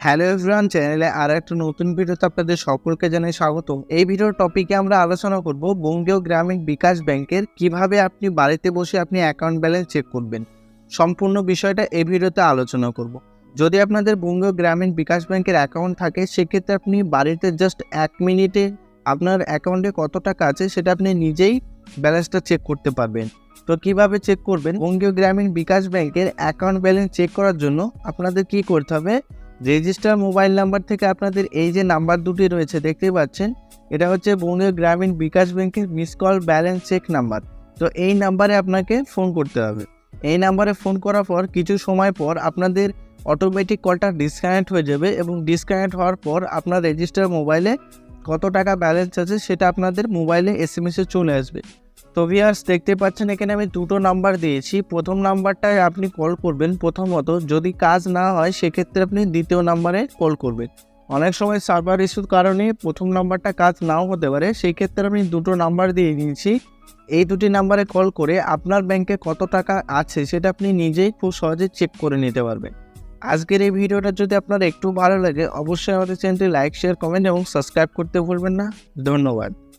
Hello everyone, চ্যানেলে আর একটা নতুন ভিডিওতে আপনাদের সকলকে জানাই স্বাগত এই ভিডিওর টপিকে আমরা আলোচনা করব বঙ্গীয় গ্রামীণ বিকাশ ব্যাংকের কীভাবে আপনি বাড়িতে বসে আপনি অ্যাকাউন্ট ব্যালেন্স চেক করবেন। সম্পূর্ণ বিষয়টা এই ভিডিওতে আলোচনা করব। যদি আপনাদের বঙ্গীয় গ্রামীণ বিকাশ ব্যাংকের অ্যাকাউন্ট থাকে, সেক্ষেত্রে আপনি বাড়িতে জাস্ট এক মিনিটে আপনার অ্যাকাউন্টে কত টাকা আছে সেটা আপনি নিজেই ব্যালেন্সটা চেক করতে পারবেন। তো কীভাবে চেক করবেন? বঙ্গীয় গ্রামীণ বিকাশ ব্যাংকের অ্যাকাউন্ট ব্যালেন্স চেক করার জন্য আপনাদের কি করতে হবে? রেজিস্টার মোবাইল নাম্বার থেকে আপনাদের এই যে নাম্বার দুটি রয়েছে, দেখতেই পাচ্ছেন? এটা হচ্ছে বঙ্গীয় গ্রামীণ বিকাশ ব্যাংকের miss call balance check number. তো এই নাম্বারে আপনাকে ফোন করতে হবে। এই নাম্বারে ফোন করার পর কিছু সময় পর আপনাদের অটোমেটিক কলটা ডিসকানেক্ট হয়ে যাবে এবং ডিসকানেক্ট হওয়ার পর আপনার রেজিস্টার মোবাইলে কত টাকা ব্যালেন্স আছে সেটা আপনাদের মোবাইলে এস এম এসে চলে আসবে। তো ভিয়ার্স দেখতে পাচ্ছেন, এখানে আমি দুটো নাম্বার দিয়েছি। প্রথম নাম্বারটায় আপনি কল করবেন। প্রথমত, যদি কাজ না হয়, সেক্ষেত্রে আপনি দ্বিতীয় নাম্বারে কল করবেন। অনেক সময় সার্ভার ইস্যুর কারণে প্রথম নাম্বারটা কাজ নাও হতে পারে। সেই ক্ষেত্রে আমি দুটো নাম্বার দিয়ে দিয়েছি এই দুটি নাম্বারে কল করে আপনার ব্যাংকে কত টাকা আছে, সেটা আপনি নিজেই খুব সহজে চেক করে নিতে পারবেন। আজকের এই ভিডিওটা যদি আপনার একটু ভালো লাগে, অবশ্যই আমাদের চ্যানেলটি লাইক শেয়ার কমেন্ট এবং সাবস্ক্রাইব করতে ভুলবেন না। ধন্যবাদ।